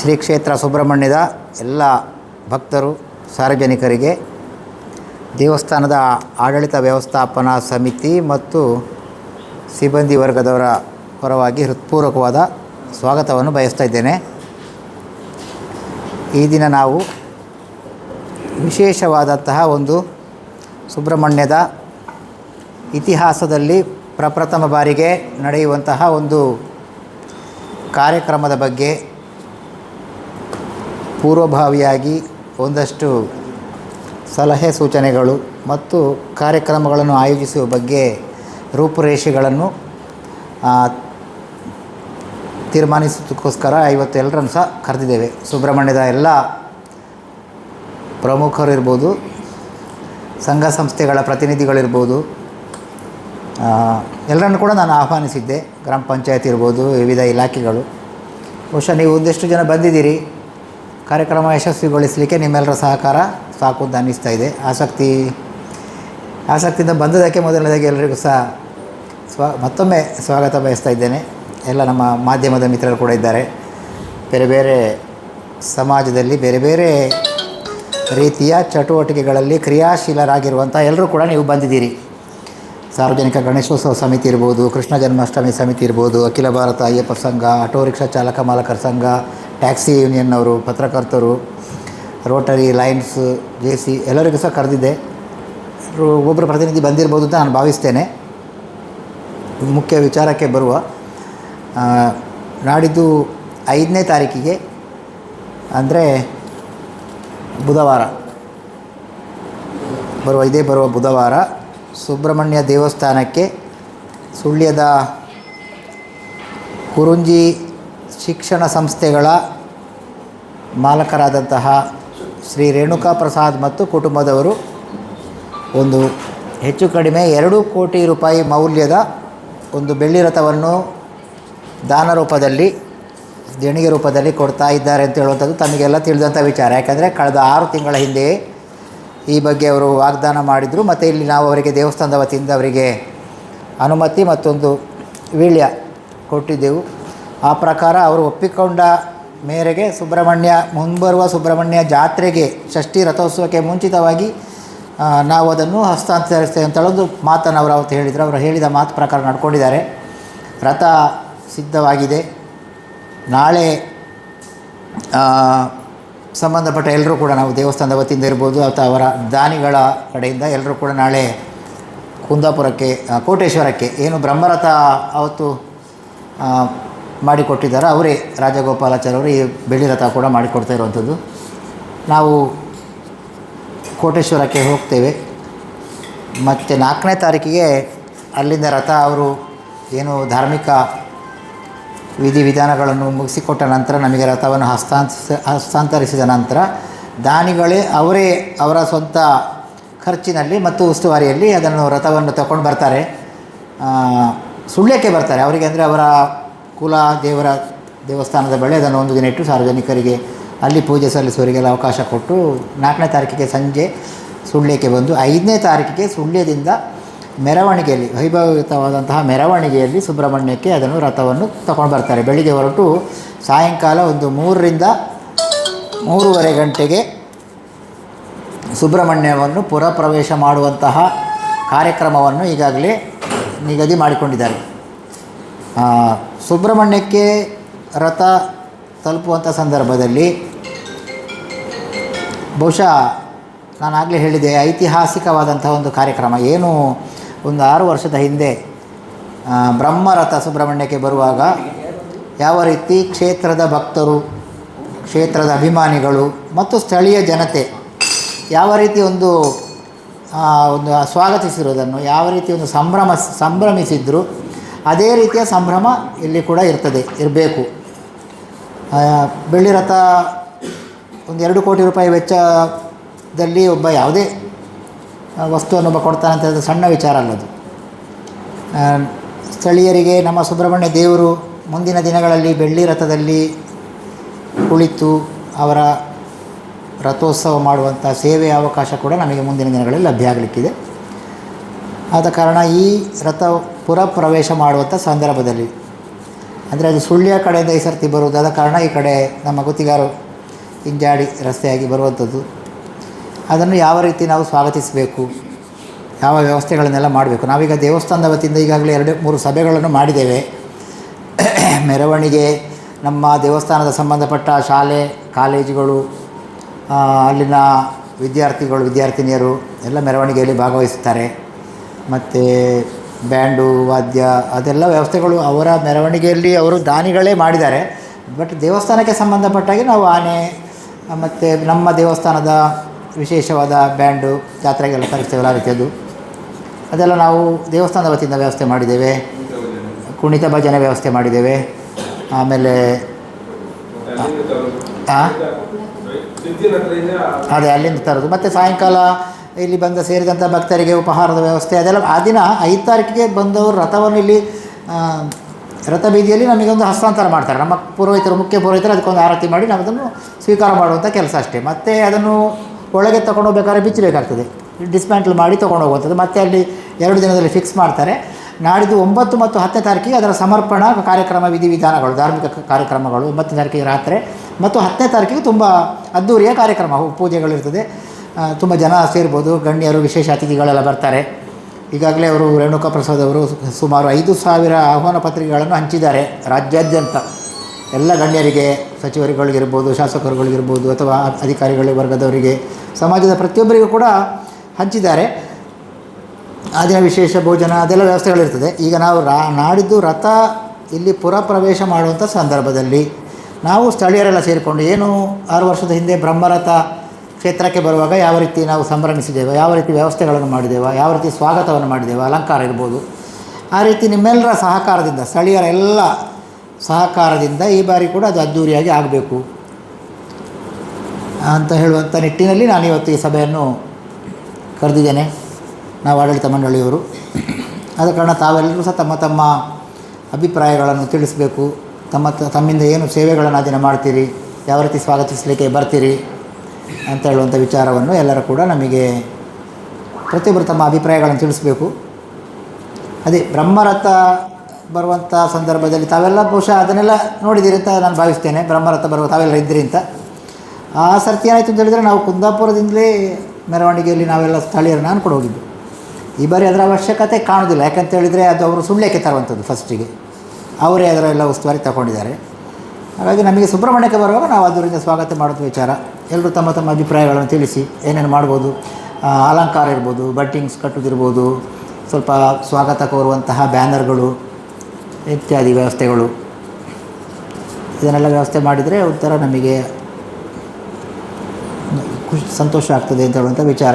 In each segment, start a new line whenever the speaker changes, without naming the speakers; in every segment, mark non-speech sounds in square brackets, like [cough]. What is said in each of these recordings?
ಶ್ರೀ ಕ್ಷೇತ್ರ ಸುಬ್ರಹ್ಮಣ್ಯದ ಎಲ್ಲ ಭಕ್ತರು, ಸಾರ್ವಜನಿಕರಿಗೆ ದೇವಸ್ಥಾನದ ಆಡಳಿತ ವ್ಯವಸ್ಥಾಪನಾ ಸಮಿತಿ ಮತ್ತು ಸಿಬ್ಬಂದಿ ವರ್ಗದವರ ಪರವಾಗಿ ಹೃತ್ಪೂರ್ವಕವಾದ ಸ್ವಾಗತವನ್ನು ಬಯಸ್ತಾ ಇದ್ದೇನೆ. ಈ ದಿನ ನಾವು ವಿಶೇಷವಾದಂತಹ ಒಂದು ಸುಬ್ರಹ್ಮಣ್ಯದ ಇತಿಹಾಸದಲ್ಲಿ ಪ್ರಪ್ರಥಮ ಬಾರಿಗೆ ನಡೆಯುವಂತಹ ಒಂದು ಕಾರ್ಯಕ್ರಮದ ಬಗ್ಗೆ ಪೂರ್ವಭಾವಿಯಾಗಿ ಒಂದಷ್ಟು ಸಲಹೆ ಸೂಚನೆಗಳು ಮತ್ತು ಕಾರ್ಯಕ್ರಮಗಳನ್ನು ಆಯೋಜಿಸುವ ಬಗ್ಗೆ ರೂಪುರೇಷೆಗಳನ್ನು ತೀರ್ಮಾನಿಸೋದಕ್ಕೋಸ್ಕರ ಇವತ್ತು ಎಲ್ಲರನ್ನು ಸಹ ಕರೆದಿದ್ದೇವೆ. ಸುಬ್ರಹ್ಮಣ್ಯದ ಎಲ್ಲ ಪ್ರಮುಖರು ಇರ್ಬೋದು, ಸಂಘ ಸಂಸ್ಥೆಗಳ ಪ್ರತಿನಿಧಿಗಳಿರ್ಬೋದು ಎಲ್ಲರನ್ನು ಕೂಡ ನಾನು ಆಹ್ವಾನಿಸಿದ್ದೆ. ಗ್ರಾಮ ಪಂಚಾಯತ್ ಇರ್ಬೋದು, ವಿವಿಧ ಇಲಾಖೆಗಳು. ಬಹುಶಃ ನೀವು ಒಂದಿಷ್ಟು ಜನ ಬಂದಿದ್ದೀರಿ. ಕಾರ್ಯಕ್ರಮ ಯಶಸ್ವಿಗೊಳಿಸಲಿಕ್ಕೆ ನಿಮ್ಮೆಲ್ಲರ ಸಹಕಾರ ಸಾಕು ಅಂತ ಅನ್ನಿಸ್ತಾ ಇದೆ. ಆಸಕ್ತಿ, ಆಸಕ್ತಿಯಿಂದ ಬಂದದಕ್ಕೆ ಮೊದಲನೇದಾಗಿ ಎಲ್ಲರಿಗೂ ಸಹ ಸ್ವ, ಮತ್ತೊಮ್ಮೆ ಸ್ವಾಗತ ಬಯಸ್ತಾ ಇದ್ದೇನೆ. ಎಲ್ಲ ನಮ್ಮ ಮಾಧ್ಯಮದ ಮಿತ್ರರು ಕೂಡ ಇದ್ದಾರೆ. ಬೇರೆ ಬೇರೆ ಸಮಾಜದಲ್ಲಿ ಬೇರೆ ಬೇರೆ ರೀತಿಯ ಚಟುವಟಿಕೆಗಳಲ್ಲಿ ಕ್ರಿಯಾಶೀಲರಾಗಿರುವಂಥ ಎಲ್ಲರೂ ಕೂಡ ನೀವು ಬಂದಿದ್ದೀರಿ. ಸಾರ್ವಜನಿಕ ಗಣೇಶೋತ್ಸವ ಸಮಿತಿ ಇರ್ಬೋದು, ಕೃಷ್ಣ ಜನ್ಮಾಷ್ಟಮಿ ಸಮಿತಿ ಇರ್ಬೋದು, ಅಖಿಲ ಭಾರತ ಅಯ್ಯಪ್ಪ ಸಂಘ, ಆಟೋ ರಿಕ್ಷಾ ಚಾಲಕ ಮಾಲಕರ ಸಂಘ ಟ್ಯಾಕ್ಸಿ ಯೂನಿಯನ್ನವರು, ಪತ್ರಕರ್ತರು, ರೋಟರಿ, ಲೈನ್ಸ್, ಜೆ ಸಿ ಎಲ್ಲರಿಗೂ ಸಹ ಕರೆದಿದ್ದೆ. ಒಬ್ಬರು ಪ್ರತಿನಿಧಿ ಬಂದಿರ್ಬೋದು ಅಂತ ನಾನು ಭಾವಿಸ್ತೇನೆ. ಮುಖ್ಯ ವಿಚಾರಕ್ಕೆ ಬರುವ ನಾಡಿದ್ದು ಐದನೇ ತಾರೀಕಿಗೆ, ಅಂದರೆ ಬುಧವಾರ. ಬರುವ, ಇದೇ ಬರುವ ಬುಧವಾರ ಸುಬ್ರಹ್ಮಣ್ಯ ದೇವಸ್ಥಾನಕ್ಕೆ ಸುಳ್ಯದ ಕುರುಂಜಿ ಶಿಕ್ಷಣ ಸಂಸ್ಥೆಗಳ ಮಾಲಕರಾದಂತಹ ಶ್ರೀ ರೇಣುಕಾ ಪ್ರಸಾದ್ ಮತ್ತು ಕುಟುಂಬದವರು ಒಂದು ಹೆಚ್ಚು ಕಡಿಮೆ ಎರಡು ಕೋಟಿ ರೂಪಾಯಿ ಮೌಲ್ಯದ ಒಂದು ಬೆಳ್ಳಿ ರಥವನ್ನು ದಾನ ರೂಪದಲ್ಲಿ, ದೇಣಿಗೆ ರೂಪದಲ್ಲಿ ಕೊಡ್ತಾ ಇದ್ದಾರೆ ಅಂತ ಹೇಳುವಂಥದ್ದು ತಮಗೆಲ್ಲ ತಿಳಿದಂಥ ವಿಚಾರ. ಯಾಕಂದರೆ ಕಳೆದ ಆರು ತಿಂಗಳ ಹಿಂದೆ ಈ ಬಗ್ಗೆ ಅವರು ವಾಗ್ದಾನ ಮಾಡಿದರು. ಮತ್ತು ಇಲ್ಲಿ ನಾವು ಅವರಿಗೆ ದೇವಸ್ಥಾನದ ವತಿಯಿಂದ ಅವರಿಗೆ ಅನುಮತಿ ಮತ್ತೊಂದು ವೀಳ್ಯ ಕೊಟ್ಟಿದ್ದೆವು. ಆ ಪ್ರಕಾರ ಅವರು ಒಪ್ಪಿಕೊಂಡ ಮೇರೆಗೆ ಸುಬ್ರಹ್ಮಣ್ಯ, ಮುಂಬರುವ ಸುಬ್ರಹ್ಮಣ್ಯ ಜಾತ್ರೆಗೆ ಷಷ್ಠಿ ರಥೋತ್ಸವಕ್ಕೆ ಮುಂಚಿತವಾಗಿ ನಾವು ಅದನ್ನು ಹಸ್ತಾಂತರಿಸ್ತೇವೆ ಅಂತ ಹೇಳೋದು ಮಾತನ್ನು ಅವರು ಅವತ್ತು ಹೇಳಿದರು. ಅವರು ಹೇಳಿದ ಮಾತು ಪ್ರಕಾರ ನಡ್ಕೊಂಡಿದ್ದಾರೆ. ರಥ ಸಿದ್ಧವಾಗಿದೆ. ನಾಳೆ ಸಂಬಂಧಪಟ್ಟ ಎಲ್ಲರೂ ಕೂಡ ನಾವು ದೇವಸ್ಥಾನದ ವತಿಯಿಂದ ಇರ್ಬೋದು, ಅಥವಾ ಅವರ ದಾನಿಗಳ ಕಡೆಯಿಂದ ಎಲ್ಲರೂ ಕೂಡ ನಾಳೆ ಕುಂದಾಪುರಕ್ಕೆ ಕೋಟೇಶ್ವರಕ್ಕೆ. ಏನು ಬ್ರಹ್ಮರಥ ಅವತ್ತು ಮಾಡಿಕೊಟ್ಟಿದ್ದಾರೆ. ಅವರೇ ರಾಜಗೋಪಾಲಾಚಾರ್ಯ ಅವರು ಈ ಬೆಳ್ಳಿ ರಥ ಕೂಡ ಮಾಡಿಕೊಡ್ತಾ ಇರುವಂಥದ್ದು. ನಾವು ಕೋಟೇಶ್ವರಕ್ಕೆ ಹೋಗ್ತೇವೆ. ಮತ್ತು ನಾಲ್ಕನೇ ತಾರೀಕಿಗೆ ಅಲ್ಲಿಂದ ರಥ ಅವರು ಏನು ಧಾರ್ಮಿಕ ವಿಧಿವಿಧಾನಗಳನ್ನು ಮುಗಿಸಿಕೊಟ್ಟ ನಂತರ ನಮಗೆ ರಥವನ್ನು ಹಸ್ತಾಂತರಿಸ, ಹಸ್ತಾಂತರಿಸಿದ ನಂತರ ದಾನಿಗಳೇ ಅವರೇ ಅವರ ಸ್ವಂತ ಖರ್ಚಿನಲ್ಲಿ ಮತ್ತು ಉಸ್ತುವಾರಿಯಲ್ಲಿ ಅದನ್ನು ರಥವನ್ನು ತಗೊಂಡು ಬರ್ತಾರೆ. ಸುಳ್ಯಕ್ಕೆ ಬರ್ತಾರೆ. ಅವರಿಗೆ ಅಂದರೆ ಅವರ ಕುಲ ದೇವರ ದೇವಸ್ಥಾನದ ಬಳಿ ಅದನ್ನು ಒಂದು ದಿನ ಇಟ್ಟು ಸಾರ್ವಜನಿಕರಿಗೆ ಅಲ್ಲಿ ಪೂಜೆ ಸಲ್ಲಿಸುವವರಿಗೆಲ್ಲ ಅವಕಾಶ ಕೊಟ್ಟು ನಾಲ್ಕನೇ ತಾರೀಕಿಗೆ ಸಂಜೆ ಸುಳ್ಯಕ್ಕೆ ಬಂದು ಐದನೇ ತಾರೀಕಿಗೆ ಸುಳ್ಯದಿಂದ ಮೆರವಣಿಗೆಯಲ್ಲಿ, ವೈಭವಯುತವಾದಂತಹ ಮೆರವಣಿಗೆಯಲ್ಲಿ ಸುಬ್ರಹ್ಮಣ್ಯಕ್ಕೆ ಅದನ್ನು ರಥವನ್ನು ತಗೊಂಡು ಬರ್ತಾರೆ. ಬೆಳಿಗ್ಗೆ ಹೊರಟು ಸಾಯಂಕಾಲ ಒಂದು ಮೂರರಿಂದ ಮೂರುವರೆ ಗಂಟೆಗೆ ಸುಬ್ರಹ್ಮಣ್ಯವನ್ನು ಪುರಪ್ರವೇಶ ಮಾಡುವಂತಹ ಕಾರ್ಯಕ್ರಮವನ್ನು ಈಗಾಗಲೇ ನಿಗದಿ ಮಾಡಿಕೊಂಡಿದ್ದಾರೆ. ಸುಬ್ರಹ್ಮಣ್ಯಕ್ಕೆ ರಥ ತಲುಪುವಂಥ ಸಂದರ್ಭದಲ್ಲಿ ಬಹುಶಃ ನಾನು ಆಗಲೇ ಹೇಳಿದೆ, ಐತಿಹಾಸಿಕವಾದಂಥ ಒಂದು ಕಾರ್ಯಕ್ರಮ. ಏನು ಒಂದು ಆರು ವರ್ಷದ ಹಿಂದೆ ಬ್ರಹ್ಮರಥ ಸುಬ್ರಹ್ಮಣ್ಯಕ್ಕೆ ಬರುವಾಗ ಯಾವ ರೀತಿ ಕ್ಷೇತ್ರದ ಭಕ್ತರು, ಕ್ಷೇತ್ರದ ಅಭಿಮಾನಿಗಳು ಮತ್ತು ಸ್ಥಳೀಯ ಜನತೆ ಯಾವ ರೀತಿ ಒಂದು ಒಂದು ಸ್ವಾಗತಿಸಿರೋದನ್ನು, ಯಾವ ರೀತಿ ಒಂದು ಸಂಭ್ರಮ, ಸಂಭ್ರಮಿಸಿದ್ರು ಅದೇ ರೀತಿಯ ಸಂಭ್ರಮ ಇಲ್ಲಿ ಕೂಡ ಇರ್ತದೆ, ಇರಬೇಕು. ಬೆಳ್ಳಿ ರಥ ಒಂದು ಎರಡು ಕೋಟಿ ರೂಪಾಯಿ ವೆಚ್ಚದಲ್ಲಿ ಒಬ್ಬ ಯಾವುದೇ ವಸ್ತುವನ್ನು ಒಬ್ಬ ಕೊಡ್ತಾನೆ ಅಂತ ಹೇಳಿದ್ರೆ ಸಣ್ಣ ವಿಚಾರ ಅಲ್ಲದು ಸ್ಥಳೀಯರಿಗೆ ನಮ್ಮ ಸುಬ್ರಹ್ಮಣ್ಯ ದೇವರು ಮುಂದಿನ ದಿನಗಳಲ್ಲಿ ಬೆಳ್ಳಿ ರಥದಲ್ಲಿ ಕುಳಿತು ಅವರ ರಥೋತ್ಸವ ಮಾಡುವಂಥ ಸೇವೆಯ ಅವಕಾಶ ಕೂಡ ನಮಗೆ ಮುಂದಿನ ದಿನಗಳಲ್ಲಿ ಲಭ್ಯ ಆಗಲಿಕ್ಕಿದೆ. ಆದ ಕಾರಣ ಈ ರಥ ಪುರ ಪ್ರವೇಶ ಮಾಡುವಂಥ ಸಂದರ್ಭದಲ್ಲಿ. ಅಂದರೆ ಅದು ಸುಳ್ಯ ಕಡೆಯಿಂದ ಈ ಸರ್ತಿ ಬರುವುದಾದ ಕಾರಣ ಈ ಕಡೆ ನಮ್ಮ ಗುತ್ತಿಗಾರು ಹಿಂಜಾಡಿ ರಸ್ತೆಯಾಗಿ ಬರುವಂಥದ್ದು ಅದನ್ನು ಯಾವ ರೀತಿ ನಾವು ಸ್ವಾಗತಿಸಬೇಕು? ಯಾವ ವ್ಯವಸ್ಥೆಗಳನ್ನೆಲ್ಲ ಮಾಡಬೇಕು? ನಾವೀಗ ದೇವಸ್ಥಾನದ ವತಿಯಿಂದ ಈಗಾಗಲೇ ಎರಡು, ಮೂರು ಸಭೆಗಳನ್ನು ಮಾಡಿದ್ದೇವೆ. [coughs] ಮೆರವಣಿಗೆ, ನಮ್ಮ ದೇವಸ್ಥಾನದ ಸಂಬಂಧಪಟ್ಟ ಶಾಲೆ, ಕಾಲೇಜುಗಳು ಅಲ್ಲಿನ ವಿದ್ಯಾರ್ಥಿಗಳು, ವಿದ್ಯಾರ್ಥಿನಿಯರು ಎಲ್ಲ ಮೆರವಣಿಗೆಯಲ್ಲಿ ಭಾಗವಹಿಸುತ್ತಾರೆ. ಮತ್ತು ಬ್ಯಾಂಡು ವಾದ್ಯ ಅದೆಲ್ಲ ವ್ಯವಸ್ಥೆಗಳು ಅವರ ಮೆರವಣಿಗೆಯಲ್ಲಿ ಅವರು ದಾನಿಗಳೇ ಮಾಡಿದ್ದಾರೆ. ಬಟ್ ದೇವಸ್ಥಾನಕ್ಕೆ ಸಂಬಂಧಪಟ್ಟಾಗೆ ನಾವು ಆನೆ ಮತ್ತು ನಮ್ಮ ದೇವಸ್ಥಾನದ ವಿಶೇಷವಾದ ಬ್ಯಾಂಡು ಜಾತ್ರೆಗೆಲ್ಲ ಕರೆಸ್ತೇವಲ್ಲ ಆ ರೀತಿಯದು ಅದೆಲ್ಲ ನಾವು ದೇವಸ್ಥಾನದ ವತಿಯಿಂದ ವ್ಯವಸ್ಥೆ ಮಾಡಿದ್ದೇವೆ. ಕುಣಿತ ಭಜನೆ ವ್ಯವಸ್ಥೆ ಮಾಡಿದ್ದೇವೆ. ಆಮೇಲೆ ಹಾಂ ಅದೇ ಅಲ್ಲಿಂದ ತರೋದು. ಮತ್ತು ಸಾಯಂಕಾಲ ಇಲ್ಲಿ ಬಂದ ಸೇರಿದಂಥ ಭಕ್ತರಿಗೆ ಉಪಹಾರದ ವ್ಯವಸ್ಥೆ. ಅದೆಲ್ಲ ಆ ದಿನ ಐದು ತಾರೀಕಿಗೆ ಬಂದವರು ರಥವನ್ನು ಇಲ್ಲಿ ರಥ ಬೀದಿಯಲ್ಲಿ ನಮಗೊಂದು ಹಸ್ತಾಂತರ ಮಾಡ್ತಾರೆ. ನಮ್ಮ ಪುರೋಹಿತರು, ಮುಖ್ಯ ಪುರೋಹಿತರು ಅದಕ್ಕೊಂದು ಆರತಿ ಮಾಡಿ ನಾವು ಅದನ್ನು ಸ್ವೀಕಾರ ಮಾಡುವಂಥ ಕೆಲಸ ಅಷ್ಟೇ. ಮತ್ತು ಅದನ್ನು ಒಳಗೆ ತಗೊಂಡು ಹೋಗ್ಬೇಕಾದ್ರೆ ಬಿಚ್ಚಬೇಕಾಗ್ತದೆ ಡಿಸ್ಮ್ಯಾಂಟಲ್ ಮಾಡಿ ತೊಗೊಂಡು ಹೋಗುವಂಥದ್ದು. ಮತ್ತೆ ಅಲ್ಲಿ ಎರಡು ದಿನದಲ್ಲಿ ಫಿಕ್ಸ್ ಮಾಡ್ತಾರೆ. ನಾಡಿದ್ದು ಒಂಬತ್ತು ಮತ್ತು ಹತ್ತನೇ ತಾರೀಕಿಗೆ ಅದರ ಸಮರ್ಪಣಾ ಕಾರ್ಯಕ್ರಮ, ವಿಧಿವಿಧಾನಗಳು, ಧಾರ್ಮಿಕ ಕಾರ್ಯಕ್ರಮಗಳು. ಒಂಬತ್ತನೇ ತಾರೀಕಿಗೆ ರಾತ್ರಿ. ಮತ್ತು ಹತ್ತನೇ ತಾರೀಕಿಗೆ ತುಂಬ ಅದ್ಧೂರಿಯ ಕಾರ್ಯಕ್ರಮ, ಪೂಜೆಗಳಿರ್ತದೆ. ತುಂಬ ಜನ ಸೇರ್ಬೋದು ಗಣ್ಯರು, ವಿಶೇಷ ಅತಿಥಿಗಳೆಲ್ಲ ಬರ್ತಾರೆ. ಈಗಾಗಲೇ ಅವರು ರೇಣುಕಾ ಪ್ರಸಾದ್ ಅವರು ಸುಮಾರು ಐದು ಸಾವಿರ ಆಹ್ವಾನ ಪತ್ರಿಕೆಗಳನ್ನು ಹಂಚಿದ್ದಾರೆ. ರಾಜ್ಯಾದ್ಯಂತ ಎಲ್ಲ ಗಣ್ಯರಿಗೆ, ಸಚಿವರುಗಳಿಗಿರ್ಬೋದು, ಶಾಸಕರುಗಳಿಗಿರ್ಬೋದು, ಅಥವಾ ಅಧಿಕಾರಿಗಳ ವರ್ಗದವರಿಗೆ, ಸಮಾಜದ ಪ್ರತಿಯೊಬ್ಬರಿಗೂ ಕೂಡ ಹಂಚಿದ್ದಾರೆ. ಆ ದಿನ ವಿಶೇಷ ಭೋಜನ, ಅದೆಲ್ಲ ವ್ಯವಸ್ಥೆಗಳಿರ್ತದೆ. ಈಗ ನಾವು ರಾ, ನಾಡಿದ್ದು ರಥ ಇಲ್ಲಿ ಪುರ ಪ್ರವೇಶ ಮಾಡುವಂಥ ಸಂದರ್ಭದಲ್ಲಿ ನಾವು ಸ್ಥಳೀಯರೆಲ್ಲ ಸೇರಿಕೊಂಡು ಏನು ಆರು ವರ್ಷದ ಹಿಂದೆ ಬ್ರಹ್ಮರಥ ಕ್ಷೇತ್ರಕ್ಕೆ ಬರುವಾಗ ಯಾವ ರೀತಿ ನಾವು ಸಂಭ್ರಮಿಸಿದ್ದೇವೆ, ಯಾವ ರೀತಿ ವ್ಯವಸ್ಥೆಗಳನ್ನು ಮಾಡಿದ್ದೇವೆ, ಯಾವ ರೀತಿ ಸ್ವಾಗತವನ್ನು ಮಾಡಿದ್ದೇವೆ, ಅಲಂಕಾರ ಇರ್ಬೋದು. ಆ ರೀತಿ ನಿಮ್ಮೆಲ್ಲರ ಸಹಕಾರದಿಂದ, ಸ್ಥಳೀಯರ ಎಲ್ಲ ಸಹಕಾರದಿಂದ ಈ ಬಾರಿ ಕೂಡ ಅದು ಅದ್ಧೂರಿಯಾಗಿ ಆಗಬೇಕು. ಅಂತ ಹೇಳುವಂಥ ನಿಟ್ಟಿನಲ್ಲಿ ನಾನು ಇವತ್ತು ಈ ಸಭೆಯನ್ನು ಕರೆದಿದ್ದೇನೆ. ನಾವು ಆಡಳಿತ ಮಂಡಳಿಯವರು. ಆದ ಕಾರಣ ತಾವೆಲ್ಲರೂ ಸಹ ತಮ್ಮ ತಮ್ಮ ಅಭಿಪ್ರಾಯಗಳನ್ನು ತಿಳಿಸಬೇಕು. ತಮ್ಮ ತಮ್ಮಿಂದ ಏನು ಸೇವೆಗಳನ್ನು ಅದನ್ನು ದಿನ ಮಾಡ್ತೀರಿ, ಯಾವ ರೀತಿ ಸ್ವಾಗತಿಸಲಿಕ್ಕೆ ಬರ್ತೀರಿ ಅಂತ ಹೇಳುವಂಥ ವಿಚಾರವನ್ನು ಎಲ್ಲರೂ ಕೂಡ ನಮಗೆ ಪ್ರತಿಯೊಬ್ಬರು ತಮ್ಮ ಅಭಿಪ್ರಾಯಗಳನ್ನು ತಿಳಿಸಬೇಕು. ಅದೇ ಬ್ರಹ್ಮರಥ ಬರುವಂಥ ಸಂದರ್ಭದಲ್ಲಿ ತಾವೆಲ್ಲ ಬಹುಶಃ ಅದನ್ನೆಲ್ಲ ನೋಡಿದ್ದೀರಿ ಅಂತ ನಾನು ಭಾವಿಸ್ತೇನೆ. ಬ್ರಹ್ಮರಥ ಬರುವ ತಾವೆಲ್ಲ ಇದ್ದೀರಿ ಅಂತ. ಆ ಸರ್ತಿ ಏನಾಯಿತು ಅಂತ ಹೇಳಿದರೆ ನಾವು ಕುಂದಾಪುರದಿಂದಲೇ ಮೆರವಣಿಗೆಯಲ್ಲಿ ನಾವೆಲ್ಲ ಸ್ಥಳೀಯರು ನಾನು ಕೂಡ ಹೋಗಿದ್ದು ಈ ಬಾರಿ ಅದರ ಅವಶ್ಯಕತೆ ಕಾಣೋದಿಲ್ಲ. ಯಾಕಂತ ಹೇಳಿದರೆ ಅದು ಅವರು ಸುಳ್ಯಕ್ಕೆ ತರುವಂಥದ್ದು ಫಸ್ಟಿಗೆ. ಅವರೇ ಅದರೆಲ್ಲ ಉಸ್ತುವಾರಿ ತಗೊಂಡಿದ್ದಾರೆ. ಹಾಗಾಗಿ ನಮಗೆ ಸುಬ್ರಹ್ಮಣ್ಯಕ್ಕೆ ಬರುವಾಗ ನಾವು ಅದರಿಂದ ಸ್ವಾಗತ ಮಾಡೋದು ವಿಚಾರ. ಎಲ್ಲರೂ ತಮ್ಮ ತಮ್ಮ ಅಭಿಪ್ರಾಯಗಳನ್ನು ತಿಳಿಸಿ ಏನೇನು ಮಾಡ್ಬೋದು. ಅಲಂಕಾರ ಇರ್ಬೋದು ಬಟ್ಟಿಂಗ್ಸ್ ಕಟ್ಟೋದಿರ್ಬೋದು, ಸ್ವಲ್ಪ ಸ್ವಾಗತ ಕೋರುವಂತಹ ಬ್ಯಾನರ್ಗಳು, ಇತ್ಯಾದಿ ವ್ಯವಸ್ಥೆಗಳು. ಇದನ್ನೆಲ್ಲ ವ್ಯವಸ್ಥೆ ಮಾಡಿದರೆ ಒಂಥರ ನಮಗೆ ಖುಷಿ, ಸಂತೋಷ ಆಗ್ತದೆ ಅಂತ ಹೇಳುವಂಥ ವಿಚಾರ.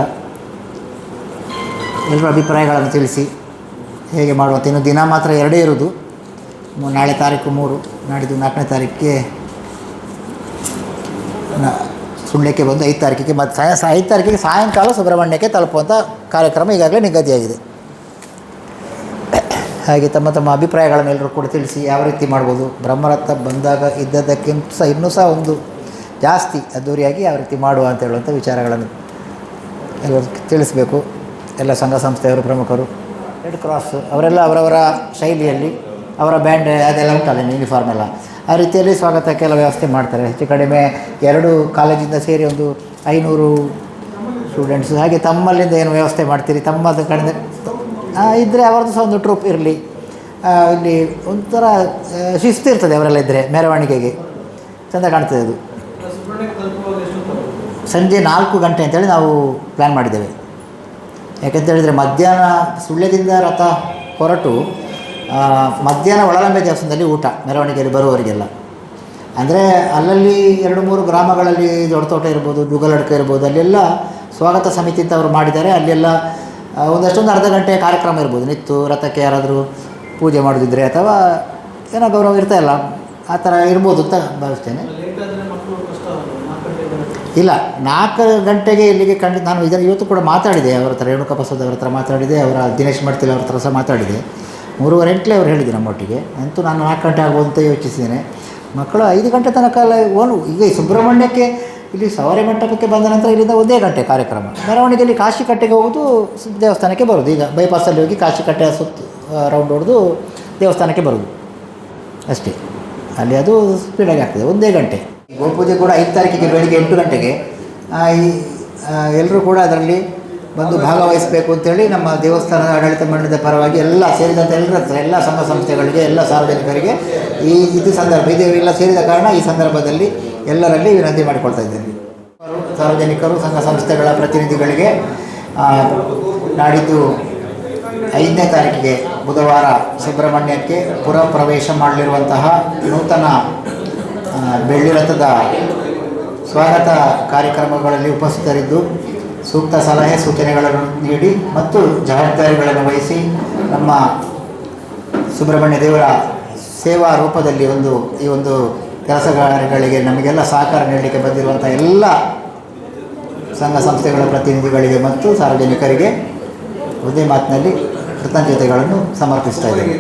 ಎಲ್ಲರೂ ಅಭಿಪ್ರಾಯಗಳನ್ನು ತಿಳಿಸಿ ಹೇಗೆ ಮಾಡುವಂಥ ಇನ್ನು ದಿನ ಮಾತ್ರ ಎರಡೇ ಇರೋದು ನಾಳೆ ತಾರೀಕು ಮೂರು, ನಾಡಿದ್ದು ನಾಲ್ಕನೇ ತಾರೀಕಿಗೆ ಸುಳ್ಯಕ್ಕೆ ಬಂದು ಐದು ತಾರೀಕಿಗೆ ಮತ್ತು ಸಾಯ ಐದು ತಾರೀಕಿಗೆ ಸಾಯಂಕಾಲ ಸುಬ್ರಹ್ಮಣ್ಯಕ್ಕೆ ತಲುಪುವಂಥ ಕಾರ್ಯಕ್ರಮ ಈಗಾಗಲೇ ನಿಗದಿಯಾಗಿದೆ. ಹಾಗೆ ತಮ್ಮ ತಮ್ಮ ಅಭಿಪ್ರಾಯಗಳನ್ನು ಎಲ್ಲರೂ ಕೂಡ ತಿಳಿಸಿ ಯಾವ ರೀತಿ ಮಾಡ್ಬೋದು. ಬ್ರಹ್ಮರಥ ಬಂದಾಗ ಇದ್ದದ್ದಕ್ಕಿಂತ ಸಹ ಇನ್ನೂ ಸಹ ಒಂದು ಜಾಸ್ತಿ ಅದ್ದೂರಿಯಾಗಿ ಯಾವ ರೀತಿ ಮಾಡುವ ಅಂತ ಹೇಳುವಂಥ ವಿಚಾರಗಳನ್ನು ಎಲ್ಲರೂ ತಿಳಿಸಬೇಕು. ಎಲ್ಲ ಸಂಘ ಸಂಸ್ಥೆಯವರು, ಪ್ರಮುಖರು, ರೆಡ್ ಕ್ರಾಸ್ ಅವರೆಲ್ಲ ಅವರವರ ಶೈಲಿಯಲ್ಲಿ ಅವರ ಬ್ಯಾಂಡ್ ಅದೆಲ್ಲ ಉಂಟಲ್ಲ ಯೂನಿಫಾರ್ಮ್ ಎಲ್ಲ. ಆ ರೀತಿಯಲ್ಲಿ ಸ್ವಾಗತಕ್ಕೆಲ್ಲ ವ್ಯವಸ್ಥೆ ಮಾಡ್ತಾರೆ. ಹೆಚ್ಚು ಕಡಿಮೆ ಎರಡು ಕಾಲೇಜಿಂದ ಸೇರಿ ಒಂದು ಐನೂರು ಸ್ಟೂಡೆಂಟ್ಸ್ ಹಾಗೆ ತಮ್ಮಲ್ಲಿಂದ ಏನು ವ್ಯವಸ್ಥೆ ಮಾಡ್ತೀರಿ? ತಮ್ಮದ ಕಡಿಮೆ ಇದ್ದರೆ ಅವರದ್ದು ಸಹ ಒಂದು ಟ್ರೂಪ್ ಇರಲಿ. ಇಲ್ಲಿ ಒಂಥರ ಶಿಸ್ತು ಇರ್ತದೆ ಅವರೆಲ್ಲ ಇದ್ದರೆ ಮೆರವಣಿಗೆಗೆ. ಚೆಂದ ಕಾಣ್ತದೆ ಅದು. ಸಂಜೆ ನಾಲ್ಕು ಗಂಟೆ ಅಂತೇಳಿ ನಾವು ಪ್ಲ್ಯಾನ್ ಮಾಡಿದ್ದೇವೆ. ಯಾಕಂತ ಹೇಳಿದರೆ ಮಧ್ಯಾಹ್ನ ಸುಳ್ಯದಿಂದ ರಥ ಹೊರಟು. ಮಧ್ಯಾಹ್ನ ಒಳಲಂಬೆ ದೇವಸ್ಥಾನದಲ್ಲಿ ಊಟ, ಮೆರವಣಿಗೆಯಲ್ಲಿ ಬರುವವರಿಗೆಲ್ಲ. ಅಂದರೆ ಅಲ್ಲಲ್ಲಿ ಎರಡು ಮೂರು ಗ್ರಾಮಗಳಲ್ಲಿ ದೊಡ್ಡ ಇರ್ಬೋದು, ಜುಗಲಡ್ಕ ಇರ್ಬೋದು, ಅಲ್ಲೆಲ್ಲ ಸ್ವಾಗತ ಸಮಿತಿ ಅಂತ ಅವರು ಮಾಡಿದ್ದಾರೆ. ಅಲ್ಲೆಲ್ಲ ಒಂದಷ್ಟೊಂದು ಅರ್ಧ ಗಂಟೆ ಕಾರ್ಯಕ್ರಮ ಇರ್ಬೋದು. ನಿತ್ತು, ರಥಕ್ಕೆ ಯಾರಾದರೂ ಪೂಜೆ ಮಾಡೋದಿದ್ರೆ ಅಥವಾ ಏನೋ ಗೌರವ ಇರ್ತಾಯಿಲ್ಲ ಆ ಥರ ಇರ್ಬೋದು ಅಂತ ಭಾವಿಸ್ತೇನೆ. ಇಲ್ಲ, ನಾಲ್ಕು ಗಂಟೆಗೆ ಇಲ್ಲಿಗೆ ಖಂಡಿತ ನಾನು ಇದನ್ನು ಇವತ್ತು ಕೂಡ ಮಾತಾಡಿದೆ. ಅವರ ಹತ್ರ, ರೇಣುಕಾ ಪ್ರಸಾದ್ ಅವ್ರ ಹತ್ರ ಮಾತಾಡಿದೆ. ಅವರ ದಿನೇಶ್ ಮಾಡ್ತಿಲ್ಲ ಅವ್ರ ಹತ್ರ ಸಹ ಮಾತಾಡಿದೆ. ಮೂರುವರೆ ಗಂಟೆ ಅವ್ರು ಹೇಳಿದ್ರು ನಮ್ಮೊಟ್ಟಿಗೆ. ಅಂತೂ ನಾನು ನಾಲ್ಕು ಗಂಟೆ ಆಗ್ಬೋದು ಅಂತ ಯೋಚಿಸಿದ್ದೇನೆ. ಮಕ್ಕಳು ಐದು ಗಂಟೆ ತನಕ ಎಲ್ಲ ಓನು. ಈಗ ಸುಬ್ರಹ್ಮಣ್ಯಕ್ಕೆ, ಇಲ್ಲಿ ಸವಾರಿ ಮಂಟಪಕ್ಕೆ ಬಂದ ನಂತರ ಇಲ್ಲಿಂದ ಒಂದೇ ಗಂಟೆ ಕಾರ್ಯಕ್ರಮ. ಮೆರವಣಿಗೆಯಲ್ಲಿ ಕಾಶಿ ಕಟ್ಟೆಗೆ ಹೋಗೋದು ದೇವಸ್ಥಾನಕ್ಕೆ ಬರೋದು. ಈಗ ಬೈಪಾಸಲ್ಲಿ ಹೋಗಿ ಕಾಶಿ ಕಟ್ಟೆ ಸುತ್ತ ರೌಂಡ್ ಹೊಡೆದು ದೇವಸ್ಥಾನಕ್ಕೆ ಬರೋದು. ಅಷ್ಟೇ. ಅಲ್ಲಿ ಅದು ಸ್ಪೀಡಾಗಿ ಆಗ್ತದೆ. ಒಂದೇ ಗಂಟೆ. ಗೋಪೂಜೆ ಕೂಡ ಐದು ತಾರೀಕಿಗೆ, ಬೆಳಿಗ್ಗೆ ಎಂಟು ಗಂಟೆಗೆ. ಎಲ್ಲರೂ ಕೂಡ ಅದರಲ್ಲಿ ಬಂದು ಭಾಗವಹಿಸಬೇಕು ಅಂತೇಳಿ ನಮ್ಮ ದೇವಸ್ಥಾನದ ಆಡಳಿತ ಮಂಡಳಿದ ಪರವಾಗಿ ಎಲ್ಲ ಸೇರಿದಂತೆ ಎಲ್ಲರ ಹತ್ರ ಎಲ್ಲ ಸಂಘ ಸಂಸ್ಥೆಗಳಿಗೆ, ಎಲ್ಲ ಸಾರ್ವಜನಿಕರಿಗೆ ಈ ಇದು ಸಂದರ್ಭ, ಇದು ಎಲ್ಲ ಸೇರಿದ ಕಾರಣ ಈ ಸಂದರ್ಭದಲ್ಲಿ ಎಲ್ಲರಲ್ಲಿ ವಿನಂತಿ ಮಾಡಿಕೊಳ್ತಾ ಇದ್ದೇನೆ. ಸಾರ್ವಜನಿಕರು, ಸಂಘ ಸಂಸ್ಥೆಗಳ ಪ್ರತಿನಿಧಿಗಳಿಗೆ ನಾಡಿದ್ದು ಐದನೇ ತಾರೀಕಿಗೆ ಬುಧವಾರ ಸುಬ್ರಹ್ಮಣ್ಯಕ್ಕೆ ಪುರ ಪ್ರವೇಶ ಮಾಡಲಿರುವಂತಹ ನೂತನ ಬೆಳ್ಳಿರಥದ ಬೆಳ್ಳಿ ರಥದ ಸ್ವಾಗತ ಕಾರ್ಯಕ್ರಮಗಳಲ್ಲಿ ಉಪಸ್ಥಿತರಿದ್ದು ಸೂಕ್ತ ಸಲಹೆ ಸೂಚನೆಗಳನ್ನು ನೀಡಿ ಮತ್ತು ಜವಾಬ್ದಾರಿಗಳನ್ನು ವಹಿಸಿ ನಮ್ಮ ಸುಬ್ರಹ್ಮಣ್ಯ ದೇವರ ಸೇವಾ ರೂಪದಲ್ಲಿ ಒಂದು, ಈ ಒಂದು ಕೆಲಸಗಾರರಿಗೆ ನಮಗೆಲ್ಲ ಸಹಕಾರ ನೀಡಲಿಕ್ಕೆ ಬಂದಿರುವಂಥ ಎಲ್ಲ ಸಂಘ ಸಂಸ್ಥೆಗಳ ಪ್ರತಿನಿಧಿಗಳಿಗೆ ಮತ್ತು ಸಾರ್ವಜನಿಕರಿಗೆ, ಒಂದೇ ಮಾತಿನಲ್ಲಿ ಕೃತಜ್ಞತೆಗಳನ್ನು ಸಮರ್ಪಿಸ್ತಾ ಇದ್ದೇನೆ.